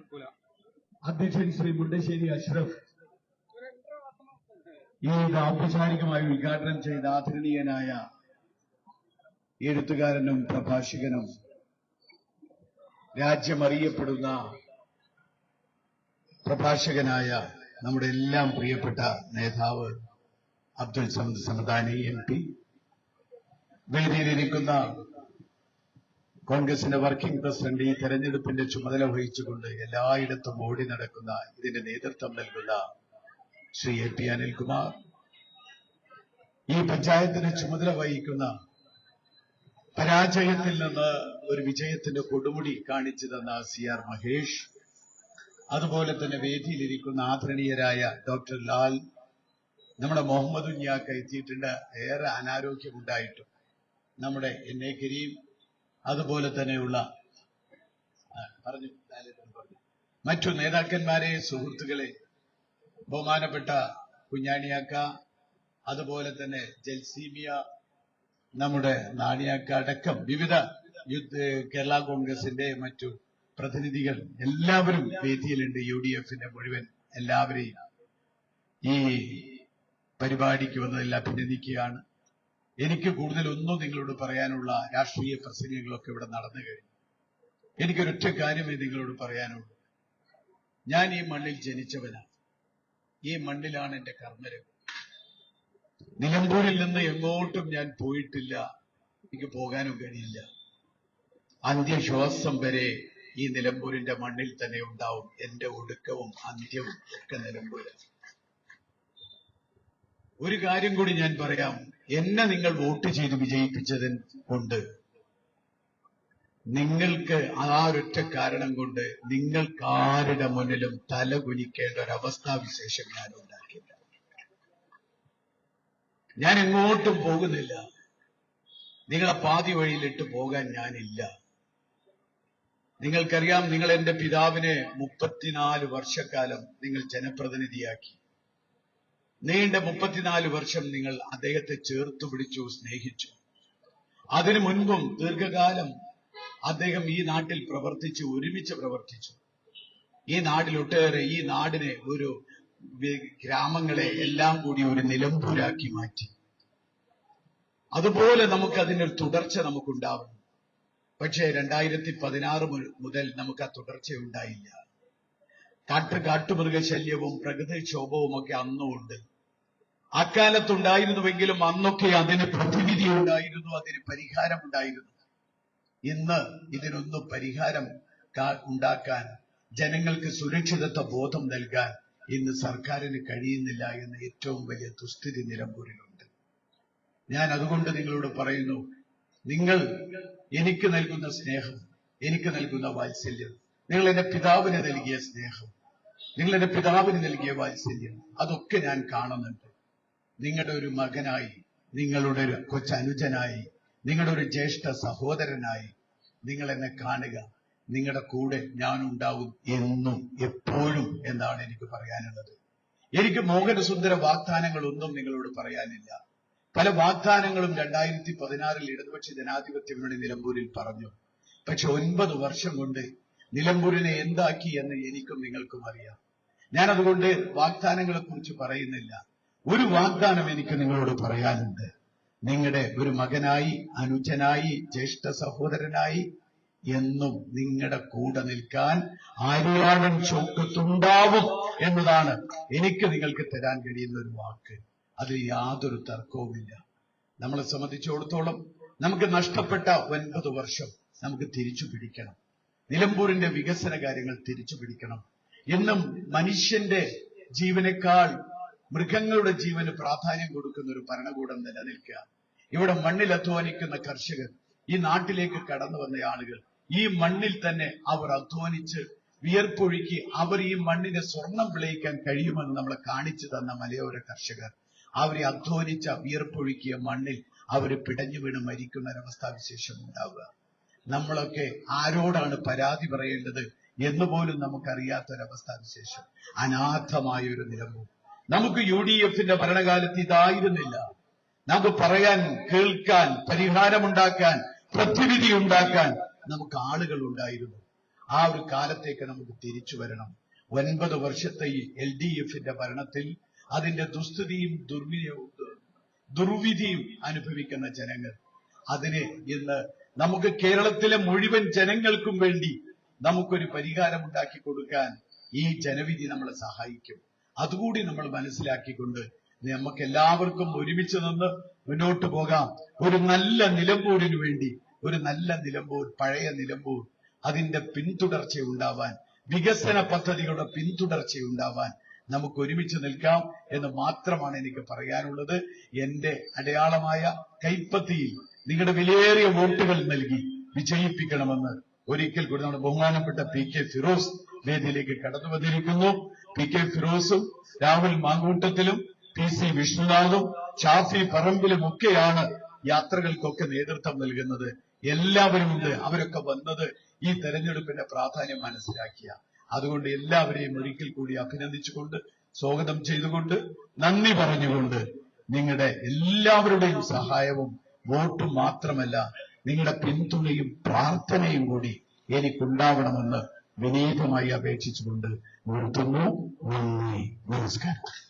നടക്കൂല. അധ്യക്ഷൻ ശ്രീ മുണ്ടശ്ശേരി അഷ്റഫ് ഈ ഇത് ഔപചാരികമായി ഉദ്ഘാടനം ചെയ്ത ആദരണീയനായ എഴുത്തുകാരനും പ്രഭാഷകനും രാജ്യമറിയപ്പെടുന്ന പ്രഭാഷകനായ നമ്മുടെ എല്ലാം പ്രിയപ്പെട്ട നേതാവ് അബ്ദുൽ സമദ് സമദാനി എം പി വേദിയിലിരിക്കുന്ന കോൺഗ്രസിന്റെ വർക്കിംഗ് പ്രസിഡന്റ് ഈ തെരഞ്ഞെടുപ്പിന്റെ ചുമതല വഹിച്ചുകൊണ്ട് എല്ലായിടത്തും ഓടി നടക്കുന്ന ഇതിന്റെ നേതൃത്വം നൽകുന്ന ശ്രീ എ പി അനിൽകുമാർ. ഈ പഞ്ചായത്തിന്റെ ചുമതല വഹിക്കുന്ന പരാജയത്തിൽ നിന്ന് ഒരു വിജയത്തിന്റെ കൊടുമുടി കാണിച്ചു തന്ന സി ആർ മഹേഷ് അതുപോലെ തന്നെ വേദിയിലിരിക്കുന്ന ആദരണീയരായ ഡോക്ടർ ലാൽ നമ്മുടെ മുഹമ്മദ് ഉഞ്ഞാക്ക എത്തിയിട്ടുണ്ട്. ഏറെ അനാരോഗ്യമുണ്ടായിട്ടും നമ്മുടെ എൻ എ കരീം അതുപോലെ തന്നെയുള്ള പറഞ്ഞു പറഞ്ഞു. മറ്റു നേതാക്കന്മാരെ സുഹൃത്തുക്കളെ ബഹുമാനപ്പെട്ട കുഞ്ഞാണിയാക്ക അതുപോലെ തന്നെ ജൽസീമിയ നമ്മുടെ നാണിയാക്ക അടക്കം വിവിധ കേരള കോൺഗ്രസിന്റെ മറ്റു പ്രതിനിധികൾ എല്ലാവരും വേദിയിലുണ്ട് യു ഡി എഫിന്റെ മുഴുവൻ എല്ലാവരെയും ഈ പരിപാടിക്ക് വന്നതിൽ അഭിനന്ദിക്കുകയാണ് എനിക്ക് കൂടുതൽ ഒന്നും നിങ്ങളോട് പറയാനുള്ള രാഷ്ട്രീയ പ്രസംഗങ്ങളൊക്കെ ഇവിടെ നടന്നു കഴിഞ്ഞു. എനിക്കൊരൊറ്റ കാര്യമേ നിങ്ങളോട് പറയാനുള്ളൂ. ഞാൻ ഈ മണ്ണിൽ ജനിച്ചവനാണ്. ഈ മണ്ണിലാണ് എന്റെ കർമ്മരം നിലമ്പൂരിൽ നിന്ന് എങ്ങോട്ടും ഞാൻ പോയിട്ടില്ല. എനിക്ക് പോകാനും കഴിയില്ല. അന്ത്യശ്വാസം വരെ ഈ നിലമ്പൂരിന്റെ മണ്ണിൽ തന്നെ ഉണ്ടാവും. എന്റെ ഒടുക്കവും അന്ത്യവും ഒക്കെ നിലമ്പൂരാണ്. ഒരു കാര്യം കൂടി ഞാൻ പറയാം. എന്നെ നിങ്ങൾ വോട്ട് ചെയ്ത് വിജയിപ്പിച്ചതിന് കൊണ്ട് നിങ്ങൾക്ക് ആ ഒരൊറ്റ കാരണം കൊണ്ട് നിങ്ങൾക്ക് ആരുടെ മുന്നിലും തല കുനിക്കേണ്ട ഒരവസ്ഥാവിശേഷം ഞാൻ ഉണ്ടാക്കില്ല ഞാൻ എങ്ങോട്ടും പോകുന്നില്ല. നിങ്ങളെ പാതി വഴിയിലിട്ട് പോകാൻ ഞാനില്ല. നിങ്ങൾക്കറിയാം നിങ്ങൾ എന്റെ പിതാവിനെ മുപ്പത്തിനാല് വർഷക്കാലം നിങ്ങൾ ജനപ്രതിനിധിയാക്കി. നീണ്ട മുപ്പത്തിനാല് വർഷം നിങ്ങൾ അദ്ദേഹത്തെ ചേർത്തു പിടിച്ചു സ്നേഹിച്ചു. അതിനു മുൻപും ദീർഘകാലം അദ്ദേഹം ഈ നാട്ടിൽ പ്രവർത്തിച്ചു ഒരുമിച്ച് പ്രവർത്തിച്ചു. ഈ നാട്ടിൽ ഒട്ടേറെ ഈ നാടിനെ ഒരു ഗ്രാമങ്ങളെ എല്ലാം കൂടി ഒരു നിലമ്പൂരാക്കി മാറ്റി. അതുപോലെ നമുക്ക് അതിനൊരു തുടർച്ച നമുക്കുണ്ടാവണം പക്ഷേ രണ്ടായിരത്തി പതിനാറ് മുതൽ നമുക്ക് ആ തുടർച്ച ഉണ്ടായില്ല കാട്ട് കാട്ടുമൃഗശല്യവും പ്രകൃതിക്ഷോഭവും ഒക്കെ അന്നും ഉണ്ട് അക്കാലത്തുണ്ടായിരുന്നുവെങ്കിലും അന്നൊക്കെ അതിന് പ്രതിവിധി ഉണ്ടായിരുന്നു അതിന് പരിഹാരം ഉണ്ടായിരുന്നു. ഇന്ന് ഇതിനൊന്നും പരിഹാരം ഉണ്ടാക്കാൻ ജനങ്ങൾക്ക് സുരക്ഷിതത്വ ബോധം നൽകാൻ ഇന്ന് സർക്കാരിന് കഴിയുന്നില്ല എന്ന ഏറ്റവും വലിയ ദുസ്ഥിതി നിലമ്പൂരിലുണ്ട്. ഞാൻ അതുകൊണ്ട് നിങ്ങളോട് പറയുന്നു നിങ്ങൾ എനിക്ക് നൽകുന്ന സ്നേഹം എനിക്ക് നൽകുന്ന വാത്സല്യം നിങ്ങൾ എന്റെ പിതാവിന് നൽകിയ സ്നേഹം എന്റെ പിതാവിന് നൽകിയ വാത്സല്യം അതൊക്കെ ഞാൻ കാണുന്നുണ്ട്. നിങ്ങളുടെ ഒരു മകനായി നിങ്ങളുടെ ഒരു കൊച്ചനുജനായി നിങ്ങളുടെ ഒരു ജ്യേഷ്ഠ സഹോദരനായി നിങ്ങൾ എന്നെ കാണുക. നിങ്ങളുടെ കൂടെ ഞാൻ ഉണ്ടാവും എന്നും എപ്പോഴും എന്നാണ് എനിക്ക് പറയാനുള്ളത്. എനിക്ക് മോഹനസുന്ദര വാഗ്ദാനങ്ങളൊന്നും നിങ്ങളോട് പറയാനില്ല. പല വാഗ്ദാനങ്ങളും രണ്ടായിരത്തി പതിനാറിൽ ഇടതുപക്ഷ ജനാധിപത്യ മുന്നണി നിലമ്പൂരിൽ പറഞ്ഞു. പക്ഷെ ഒൻപത് വർഷം കൊണ്ട് നിലമ്പൂരിനെ എന്താക്കി എന്ന് എനിക്കും നിങ്ങൾക്കും അറിയാം. ഞാൻ അതുകൊണ്ട് വാഗ്ദാനങ്ങളെ കുറിച്ച് പറയുന്നില്ല. ഒരു വാഗ്ദാനം എനിക്ക് നിങ്ങളോട് പറയാനുണ്ട്. നിങ്ങളുടെ ഒരു മകനായി അനുജനായി ജ്യേഷ്ഠ സഹോദരനായി എന്നും നിങ്ങളുടെ കൂടെ നിൽക്കാൻ ആര്യാടൻ ചോക്കത്തുണ്ടാവും എന്നതാണ് എനിക്ക് നിങ്ങൾക്ക് തരാൻ കഴിയുന്ന ഒരു വാക്ക്. അതിൽ യാതൊരു തർക്കവുമില്ല. നമ്മളെ സംബന്ധിച്ചിടത്തോളം നമുക്ക് നഷ്ടപ്പെട്ട ഒൻപത് വർഷം നമുക്ക് തിരിച്ചു പിടിക്കണം. നിലമ്പൂരിന്റെ വികസന കാര്യങ്ങൾ തിരിച്ചു പിടിക്കണം. എന്നും മനുഷ്യന്റെ ജീവനേക്കാൾ മൃഗങ്ങളുടെ ജീവന് പ്രാധാന്യം കൊടുക്കുന്ന ഒരു ഭരണകൂടം നിലനിൽക്കുക. ഇവിടെ മണ്ണിൽ അധ്വാനിക്കുന്ന കർഷകർ ഈ നാട്ടിലേക്ക് കടന്നു വന്ന ആളുകൾ ഈ മണ്ണിൽ തന്നെ അവർ അധ്വാനിച്ച് വിയർപ്പൊഴുക്കി അവർ ഈ മണ്ണിനെ സ്വർണം വിളയിക്കാൻ കഴിയുമെന്ന് നമ്മളെ കാണിച്ചു തന്ന മലയോര കർഷകർ അവരെ അധ്വാനിച്ച വിയർപ്പൊഴുക്കിയ മണ്ണിൽ അവർ പിടഞ്ഞു വീണ് മരിക്കുന്ന ഒരവസ്ഥാവിശേഷം ഉണ്ടാവുക. നമ്മളൊക്കെ ആരോടാണ് പരാതി പറയേണ്ടത് എന്ന് പോലും നമുക്കറിയാത്തൊരവസ്ഥാവിശേഷം അനാഥമായ ഒരു നിലമ്പൂർ. നമുക്ക് യു ഡി എഫിന്റെ ഭരണകാലത്ത് ഇതായിരുന്നില്ല. നമുക്ക് പറയാൻ കേൾക്കാൻ പരിഹാരമുണ്ടാക്കാൻ പ്രതിവിധി ഉണ്ടാക്കാൻ നമുക്ക് ആളുകൾ ഉണ്ടായിരുന്നു. ആ ഒരു കാലത്തേക്ക് നമുക്ക് തിരിച്ചു വരണം. ഒൻപത് വർഷത്തെ എൽ ഡി എഫിന്റെ ഭരണത്തിൽ അതിന്റെ ദുസ്ഥിതിയും ദുർവിനിയോഗ ദുർവിധിയും അനുഭവിക്കുന്ന ജനങ്ങൾ. അതിനെ ഇന്ന് നമുക്ക് കേരളത്തിലെ മുഴുവൻ ജനങ്ങൾക്കും വേണ്ടി നമുക്കൊരു പരിഹാരം ഉണ്ടാക്കി കൊടുക്കാൻ ഈ ജനവിധി നമ്മളെ സഹായിക്കും. അതുകൂടി നമ്മൾ മനസ്സിലാക്കിക്കൊണ്ട് നമുക്ക് എല്ലാവർക്കും ഒരുമിച്ച് നിന്ന് മുന്നോട്ട് പോകാം. ഒരു നല്ല നിലമ്പൂരിനു വേണ്ടി ഒരു നല്ല നിലമ്പൂർ പഴയ നിലമ്പൂർ അതിന്റെ പിന്തുടർച്ച ഉണ്ടാവാൻ വികസന പദ്ധതികളുടെ പിന്തുടർച്ച ഉണ്ടാവാൻ നമുക്ക് ഒരുമിച്ച് നിൽക്കാം എന്ന് മാത്രമാണ് എനിക്ക് പറയാനുള്ളത്. എന്റെ അടയാളമായ കൈപ്പത്തിയിൽ നിങ്ങളുടെ വിലയേറിയ വോട്ടുകൾ നൽകി വിജയിപ്പിക്കണമെന്ന് ഒരിക്കൽ കൂടി നമ്മുടെ ബഹുമാനപ്പെട്ട പി കെ ഫിറോസ് വേദിയിലേക്ക് കടന്നു വന്നിരിക്കുന്നു. പി കെ ഫിറോസും രാഹുൽ മാങ്കൂട്ടത്തിലും പി സി വിഷ്ണുനാഥും ഷാഫി പറമ്പിലും ഒക്കെയാണ് യാത്രകൾക്കൊക്കെ നേതൃത്വം നൽകുന്നത്. എല്ലാവരും ഉണ്ട് അവരൊക്കെ വന്നത് ഈ തെരഞ്ഞെടുപ്പിന്റെ പ്രാധാന്യം മനസ്സിലാക്കിയ. അതുകൊണ്ട് എല്ലാവരെയും ഒരിക്കൽ കൂടി അഭിനന്ദിച്ചുകൊണ്ട് സ്വാഗതം ചെയ്തുകൊണ്ട് നന്ദി പറഞ്ഞുകൊണ്ട് നിങ്ങളുടെ എല്ലാവരുടെയും സഹായവും വോട്ടും മാത്രമല്ല നിങ്ങളുടെ പിന്തുണയും പ്രാർത്ഥനയും കൂടി എനിക്കുണ്ടാവണമെന്ന് വിനീതമായി അപേക്ഷിച്ചുകൊണ്ട് നിർത്തുന്നു. നന്ദി. നമസ്കാരം.